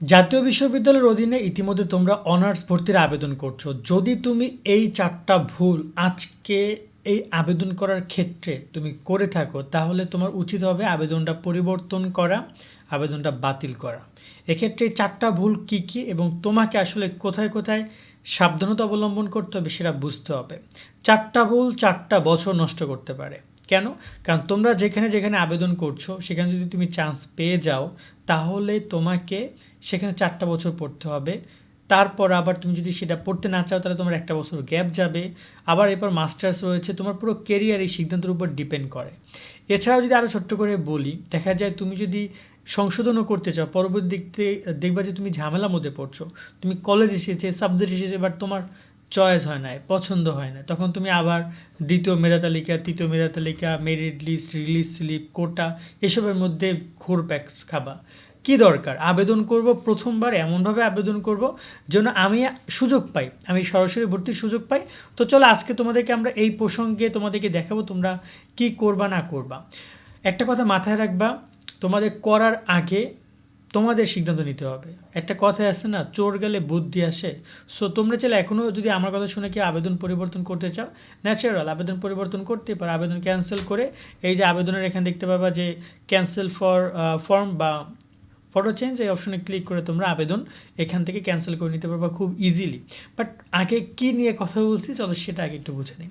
জাতীয় বিশ্ববিদ্যালয়ের অধীনে ইতিমধ্যে তোমরা অনার্স ভর্তির আবেদন করছ। যদি তুমি এই চারটা ভুল আজকে এই আবেদন করার ক্ষেত্রে তুমি করে থাকো, তাহলে তোমার উচিত হবে আবেদনটা পরিবর্তন করা, আবেদনটা বাতিল করা। এক্ষেত্রে চারটা ভুল কী কী এবং তোমাকে আসলে কোথায় কোথায় সাবধানতা অবলম্বন করতে হবে সেটা বুঝতে হবে। চারটা ভুল চারটা বছর নষ্ট করতে পারে। কেন? কারণ তোমরা যেখানে যেখানে আবেদন করছ, সেখানে যদি তুমি চান্স পেয়ে যাও, তাহলে তোমাকে সেখানে চারটা বছর পড়তে হবে। তারপর আবার তুমি যদি সেটা পড়তে না চাও, তাহলে তোমার একটা বছর গ্যাপ যাবে। আবার এরপর মাস্টার্স রয়েছে, তোমার পুরো কেরিয়ার এই সিদ্ধান্তের উপর ডিপেন্ড করে। এছাড়াও যদি আরও ছোট্ট করে বলি, দেখা যায় তুমি যদি সংশোধনও করতে চাও পরবর্তী দিকতে দেখবা যে তুমি ঝামেলার মধ্যে পড়ছো। তুমি কলেজ এসেছে সাবজেক্ট এসেছে বাট তোমার চয়েস হয় না পছন্দ হয় না তখন তুমি আবার দ্বিতীয় মেধা তালিকা, তৃতীয় মেধা তালিকা, merit list, release slip, quota এসবের মধ্যে ঘোর প্যাক্স খাবা। কি দরকার? আবেদন করব, প্রথমবার এমনভাবে আবেদন করব যেন আমি সুযোগ পাই। আমি সরাসরি ভর্তির সুযোগ পাই। তো চলো আজকে তোমাদেরকে আমরা এই প্রসঙ্গে তোমাদেরকে দেখাবো তোমরা কি করবা, না করবা। একটা কথা মাথায় রাখবা, তোমাদের করার আগে তোমাদের সিদ্ধান্ত নিতে হবে। একটা কথায় আছে না, চোর গেলে বুদ্ধি আসে। সো তোমরা চাইলে এখনও যদি আমার কথা শুনে কি আবেদন পরিবর্তন করতে চাও ন্যাচারাল আবেদন পরিবর্তন করতে পারো। আবেদন ক্যান্সেল করে এই যে আবেদনের এখানে দেখতে পাবা যে ক্যান্সেল ফর ফর্ম বা ফটো চেঞ্জ এই অপশনে ক্লিক করে তোমরা আবেদন এখান থেকে ক্যান্সেল করে নিতে পারবা খুব ইজিলি বাট আগে কি নিয়ে কথা বলছি, চলো সেটা আগে একটু বুঝে নিই।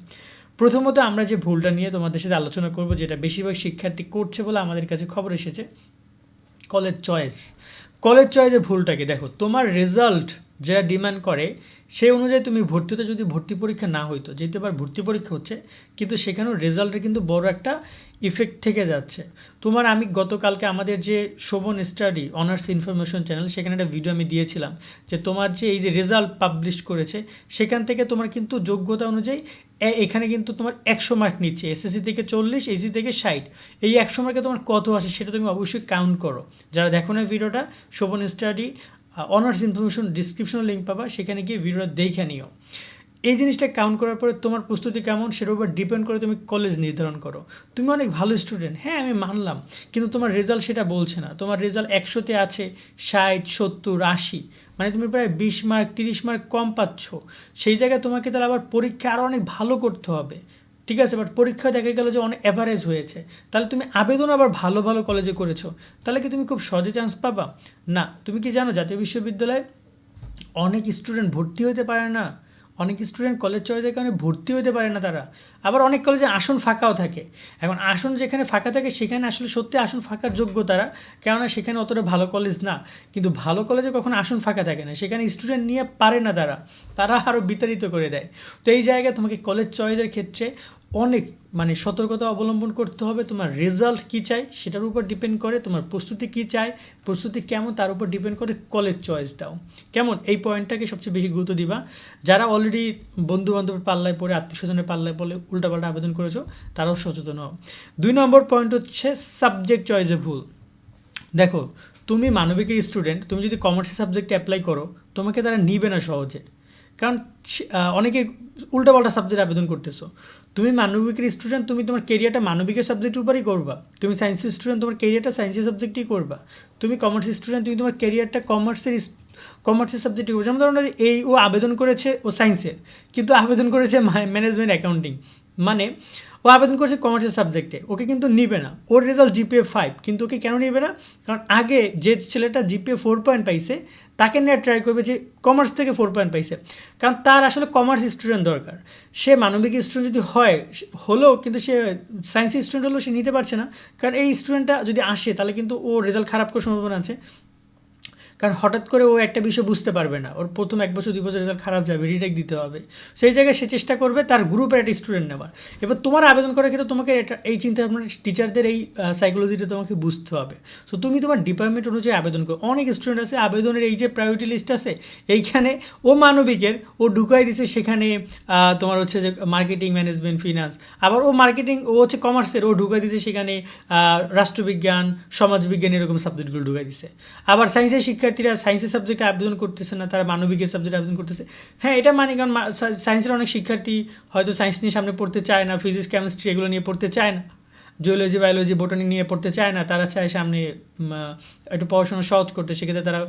প্রথমত আমরা যে ভুলটা নিয়ে তোমাদের সাথে আলোচনা করব, যেটা বেশিরভাগ শিক্ষার্থী করছে বলে আমাদের কাছে খবর এসেছে কলেজ চয়েস কলেজ চয়েসের ভুলটাকে দেখো তোমার রেজাল্ট যেটা ডিমান্ড করে, সেই অনুযায়ী তুমি ভর্তিতে যদি ভর্তি পরীক্ষা না হইতো, যেহেতু এবার ভর্তি পরীক্ষা হচ্ছে, কিন্তু সেখানেও রেজাল্টের কিন্তু বড় একটা ইফেক্ট থেকে যাচ্ছে। তোমার আমি গতকালকে আমাদের যে Shovan study honours information channel সেখানে একটা ভিডিও আমি দিয়েছিলাম, যে তোমার যে এই যে রেজাল্ট পাবলিশ করেছে, সেখান থেকে তোমার কিন্তু যোগ্যতা অনুযায়ী এখানে কিন্তু তোমার একশো মার্ক নিচ্ছে এসএসসি থেকে চল্লিশ এসি থেকে ষাট। এই একশো মার্কে তোমার কত আসে, সেটা তুমি অবশ্যই কাউন্ট করো। যারা দেখো না ভিডিওটা Shovan study honours information description link পাবা, সেখানে গিয়ে ভিডিওটা দেখে নিও। এই জিনিসটা কাউন্ট করার পরে তোমার প্রস্তুতি কেমন সেটার উপর ডিপেন্ড করে তুমি কলেজ নির্ধারণ করো। তুমি অনেক ভালো স্টুডেন্ট হ্যাঁ আমি মানলাম, কিন্তু তোমার রেজাল্ট সেটা বলছে না। তোমার রেজাল্ট একশোতে আছে, ষাট, সত্তর, আশি মানে তুমি প্রায় বিশ মার্ক তিরিশ মার্ক কম পাচ্ছ। সেই জায়গায় তোমাকে তাহলে আবার পরীক্ষা আরও অনেক ভালো করতে হবে। ঠিক আছে বাট পরীক্ষা দেখা গেলো যে অনেক অ্যাভারেজ হয়েছে। তাহলে তুমি আবেদন আবার ভালো ভালো কলেজে করেছ। তাহলে কি তুমি খুব সহজে চান্স পাবা? না, তুমি কি জানো জাতীয় বিশ্ববিদ্যালয়ে অনেক স্টুডেন্ট ভর্তি হতে পারে না? অনেক স্টুডেন্ট কলেজ চয়েসের কারণে ভর্তি হতে পারে না তারা। আবার অনেক কলেজে আসন ফাঁকাও থাকে। এখন আসন যেখানে ফাঁকা থাকে, সেখানে আসলে সত্যি আসন ফাঁকার যোগ্য তারা। কেননা সেখানে অতটা ভালো কলেজ না। কিন্তু ভালো কলেজে কখনো আসন ফাঁকা থাকে না। সেখানে স্টুডেন্ট নিয়ে পারে না তারা। তারা আরও বিতাড়িত করে দেয়। তো এই জায়গায় তোমাকে কলেজ চয়েসের ক্ষেত্রে অনেক মানে সতর্কতা অবলম্বন করতে হবে, তোমার রেজাল্ট কী চাই সেটার উপর ডিপেন্ড করে, তোমার প্রস্তুতি কী চাই, প্রস্তুতি কেমন তার উপর ডিপেন্ড করে কলেজ চয়েস দাও। কেমন? এই পয়েন্টটাকে সবচেয়ে বেশি গুরুত্ব দিবা। যারা অলরেডি বন্ধু বান্ধবের পাল্লায় পড়ে, আত্মীয় স্বজনের পাল্লায় পড়ে, উল্টাপাল্টা আবেদন করেছ, তারাও সচেতন হও। দুই নম্বর পয়েন্ট হচ্ছে সাবজেক্ট চয়েসে ভুল। দেখো, তুমি মানবিকের স্টুডেন্ট তুমি যদি কমার্সের সাবজেক্টে অ্যাপ্লাই করো, তোমাকে তারা নিবে না সহজে। কারণ অনেকে উল্টাপাল্টা সাবজেক্ট আবেদন করতেছো। তুমি মানবিকের স্টুডেন্ট তুমি তোমার কেরিয়ারটা মানবিকের সাবজেক্টের উপরেই করবা। তুমি সায়েন্সের স্টুডেন্ট তোমার কেরিয়ারটা সায়েন্সের সাবজেক্টই করবা। তুমি কমার্সের স্টুডেন্ট তুমি তোমার কেরিয়ারটা কমার্সের কমার্সের সাবজেক্টে করবে। যেমন ধরুন এই ও আবেদন করেছে ও সায়েন্সের কিন্তু আবেদন করেছে ম্যানেজমেন্ট অ্যাকাউন্টিং মানে ও আবেদন করেছে কমার্সের সাবজেক্টে ওকে কিন্তু নিবে না। ওর রেজাল্ট জিপিএ ফাইভ কিন্তু ওকে কেন নিবে না? কারণ আগে যে ছেলেটা জিপিএ ফোর পয়েন্ট পাইছে, তাকে নিয়ে ট্রাই করবে যে কমার্স থেকে ফোর পয়েন্ট পাইছে। কারণ তার আসলে কমার্স স্টুডেন্ট দরকার। সে মানবিক স্টুডেন্ট যদি হয়, হলেও কিন্তু সে সায়েন্স স্টুডেন্ট হলেও সে নিতে পারছে না। কারণ এই স্টুডেন্টটা যদি আসে, তাহলে কিন্তু ও রেজাল্ট খারাপ করার সম্ভাবনা আছে। কারণ হঠাৎ করে ও একটা বিষয় বুঝতে পারবে না। ওর প্রথম এক বছর, দুই বছর রেজাল্ট খারাপ যাবে রিটেক দিতে হবে। সেই জায়গায় সে চেষ্টা করবে তার গ্রুপের একটা স্টুডেন্ট নেওয়ার। এবার তোমার আবেদন করার ক্ষেত্রে তোমাকে এই চিন্তা ভাবনা টিচারদের এই সাইকোলজিটা তোমাকে বুঝতে হবে। সো তুমি তোমার ডিপার্টমেন্ট অনুযায়ী আবেদন করো। অনেক স্টুডেন্ট আছে, আবেদনের এই যে প্রায়োরিটি লিস্ট আছে, এইখানে ও মানবিকের, ও ঢুকাই দিছে সেখানে তোমার হচ্ছে যে মার্কেটিং ম্যানেজমেন্ট ফিনান্স আবার ও মার্কেটিং ও হচ্ছে কমার্সের ও ঢুকাই দিছে সেখানে রাষ্ট্রবিজ্ঞান, সমাজবিজ্ঞান, এরকম সাবজেক্টগুলো ঢুকাই দিছে। আবার সায়েন্সের শিক্ষা শিক্ষার্থীরা সায়েন্সের সাবজেক্টে আবেদন করতেছে না, তারা মানবিকের সাবজেক্টে আবেদন করতেছে। হ্যাঁ এটা মানে কারণ সায়েন্সের অনেক শিক্ষার্থী হয়তো সায়েন্স নিয়ে সামনে পড়তে চায় না ফিজিক্স কেমিস্ট্রি এগুলো নিয়ে পড়তে চায় না। জিওলজি বায়োলজি বোটানি নিয়ে পড়তে চায় না, তারা চায় সামনে একটু পড়াশোনা সহজ করতে, সেক্ষেত্রে তারা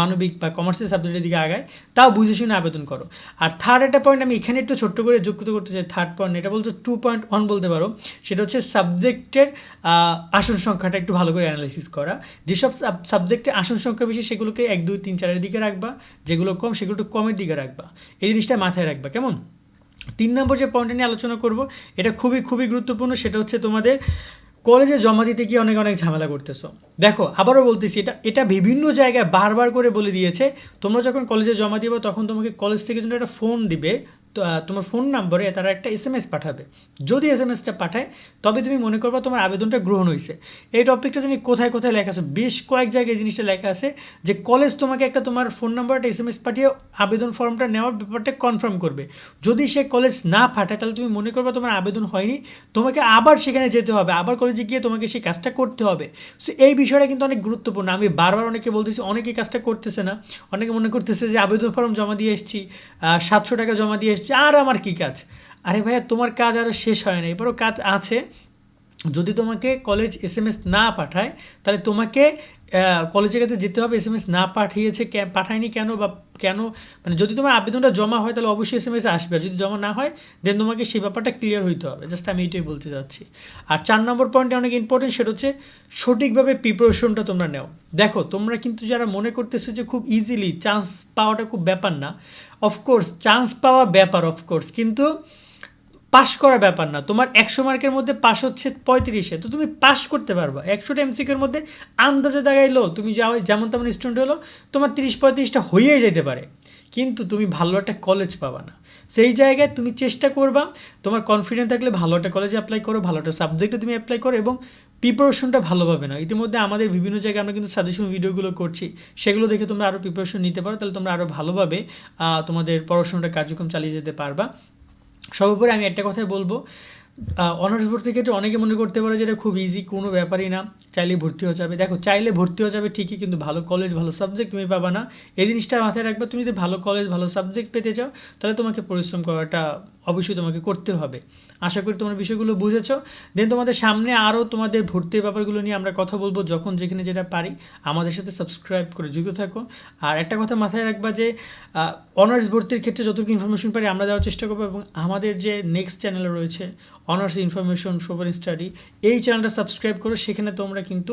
মানবিক বা কমার্সের সাবজেক্টের দিকে আগায়। তাও বুঝে শুনে আবেদন করো। আর থার্ড একটা পয়েন্ট আমি এখানে একটু ছোট্ট করে যুক্ত করতে চাই থার্ড পয়েন্ট এটা বলতে টু পয়েন্ট ওয়ান বলতে পারো। সেটা হচ্ছে সাবজেক্টের আসন সংখ্যাটা একটু ভালো করে অ্যানালাইসিস করা। যেসব সাবজেক্টে আসন সংখ্যা বেশি, সেগুলোকে এক, দুই, তিন, চারের দিকে রাখবা। যেগুলো কম, সেগুলো একটু কমের দিকে রাখবা। এই জিনিসটা মাথায় রাখবা, কেমন? তিন নম্বর যে পয়েন্টটা নিয়ে আলোচনা করব, এটা খুবই খুবই গুরুত্বপূর্ণ, সেটা হচ্ছে তোমাদের কলেজে জমা দিতে গিয়ে অনেক অনেক ঝামেলা করতেছো। দেখো, আবারও বলতেছি, এটা এটা বিভিন্ন জায়গায় বারবার করে বলে দিয়েছে, তোমরা যখন কলেজে জমা দিবে, তখন তোমাকে কলেজ থেকে যেন একটা ফোন দিবে তোমার ফোন নম্বরে তারা একটা এস এম এস পাঠাবে। যদি এস এম এসটা পাঠায়, তবে তুমি মনে করবা তোমার আবেদনটা গ্রহণ হয়েছে এই টপিকটা তুমি কোথায় কোথায় লেখা আছে? বেশ কয়েক জায়গায় জিনিসটা লেখা আছে যে কলেজ তোমাকে একটা তোমার ফোন নাম্বার একটা এস এম এস পাঠিয়ে আবেদন ফর্মটা নেওয়ার ব্যাপারটা কনফার্ম করবে। যদি সে কলেজ না পাঠায়, তাহলে তুমি মনে করবা তোমার আবেদন হয়নি। তোমাকে আবার সেখানে যেতে হবে। আবার কলেজে গিয়ে তোমাকে সেই কাজটা করতে হবে। সো এই বিষয়টা কিন্তু অনেক গুরুত্বপূর্ণ। আমি বারবার অনেকে বলতেছি, অনেকে কাজটা করতেছে না। অনেকে মনে করতেছে যে, আবেদন ফর্ম জমা দিয়ে এসেছি সাতশো টাকা জমা দিয়ে এসেছি আর আমার কি কাজ? আরে ভাইয়া, তোমার কাজ আরও শেষ হয় না। এবারও কাজ আছে। যদি তোমাকে কলেজ এস এম এস না পাঠায়, তাহলে তোমাকে কলেজের কাছে যেতে হবে এস এম এস না পাঠিয়েছে পাঠায়নি কেন বা কেন? মানে যদি তোমার আবেদনটা জমা হয়, তাহলে অবশ্যই এস এম এস আসবে যদি জমা না হয় দেন তোমাকে সেই ব্যাপারটা ক্লিয়ার হইতে হবে। জাস্ট আমি এইটাই বলতে চাচ্ছি। আর চার নম্বর পয়েন্টে অনেক ইম্পর্টেন্ট সেটা হচ্ছে সঠিকভাবে প্রিপারেশনটা তোমরা নেও। দেখো, তোমরা কিন্তু যারা মনে করতেছো যে খুব ইজিলি চান্স পাওয়াটা খুব ব্যাপার না অফকোর্স চান্স পাওয়া ব্যাপার অফকোর্স কিন্তু পাশ করা ব্যাপার না। তোমার একশো মার্কের মধ্যে পাস হচ্ছে পঁয়ত্রিশে। তো তুমি পাস করতে পারবা। একশোটা এমসিকের মধ্যে আন্দাজে দাগাইলো তুমি যাও যেমন তেমন স্টুডেন্ট হলো, তোমার তিরিশ পঁয়ত্রিশটা হয়েই যেতে পারে। কিন্তু তুমি ভালো একটা কলেজ পাবা না। সেই জায়গায় তুমি চেষ্টা করবা, তোমার কনফিডেন্ট থাকলে ভালো একটা কলেজে অ্যাপ্লাই করো, ভালো একটা সাবজেক্টে তুমি অ্যাপ্লাই করো এবং প্রিপারেশনটা ভালোভাবে না। ইতিমধ্যে আমাদের বিভিন্ন জায়গায় আমরা কিন্তু সাজেশন ভিডিওগুলো করছি। সেগুলো দেখে তোমরা আরও প্রিপারেশন নিতে পারো, তাহলে তোমরা আরও ভালোভাবে তোমাদের পড়াশোনাটা কার্যক্রম চালিয়ে যেতে পারবা। সর্বোপরি আমি একটা কথাই বলব অনার্স ভর্তির ক্ষেত্রে অনেকে মনে করতে পারে যে এটা খুব ইজি কোনো ব্যাপারই না, চাইলে ভর্তি হয়ে যাবে। দেখো, চাইলে ভর্তি হয়ে যাবে ঠিকই, কিন্তু ভালো কলেজ ভালো সাবজেক্ট তুমি পাবা না। এই জিনিসটা মাথায় রাখবে, তুমি যদি ভালো কলেজ ভালো সাবজেক্ট পেতে চাও, তাহলে তোমাকে পরিশ্রম করাটা অবশ্যই তোমাকে করতে হবে। আশা করি তোমরা বিষয়গুলো বুঝেছ। দেন তোমাদের সামনে আরও তোমাদের ভর্তির ব্যাপারগুলো নিয়ে আমরা কথা বলব যখন যেখানে যেটা পারি। আমাদের সাথে সাবস্ক্রাইব করে যুক্ত থাকো। আর একটা কথা মাথায় রাখবা যে অনার্স ভর্তির ক্ষেত্রে যতটুকু ইনফরমেশন পারি আমরা দেওয়ার চেষ্টা করব এবং আমাদের যে নেক্সট চ্যানেল রয়েছে অনার্স ইনফরমেশন সোভার স্টাডি এই চ্যানেলটা সাবস্ক্রাইব করো। সেখানে তোমরা কিন্তু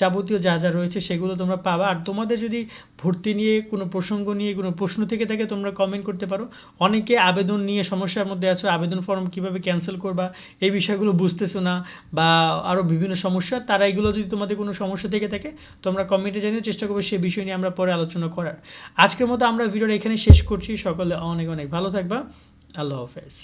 যাবতীয় যা যা রয়েছে সেগুলো তোমরা পাবা। আর তোমাদের যদি ভর্তি নিয়ে কোনো প্রসঙ্গ নিয়ে কোনো প্রশ্ন থেকে থাকে তোমরা কমেন্ট করতে পারো। অনেকে আবেদন নিয়ে সমস্যার মধ্যে আছো, আবেদন ফর্ম কীভাবে ক্যান্সেল করবা, এই বিষয়গুলো বুঝতেছো না, বা আরও বিভিন্ন সমস্যা, তারা এগুলো যদি তোমাদের কোনো সমস্যা থেকে থাকে, তোমরা কমেন্টে জানিয়ে চেষ্টা করব সেই বিষয় নিয়ে আমরা পরে আলোচনা করার। আজকের মতো আমরা ভিডিওটা এখানে শেষ করছি, সকলে অনেক অনেক ভালো থাকবা, আল্লাহ হাফেজ।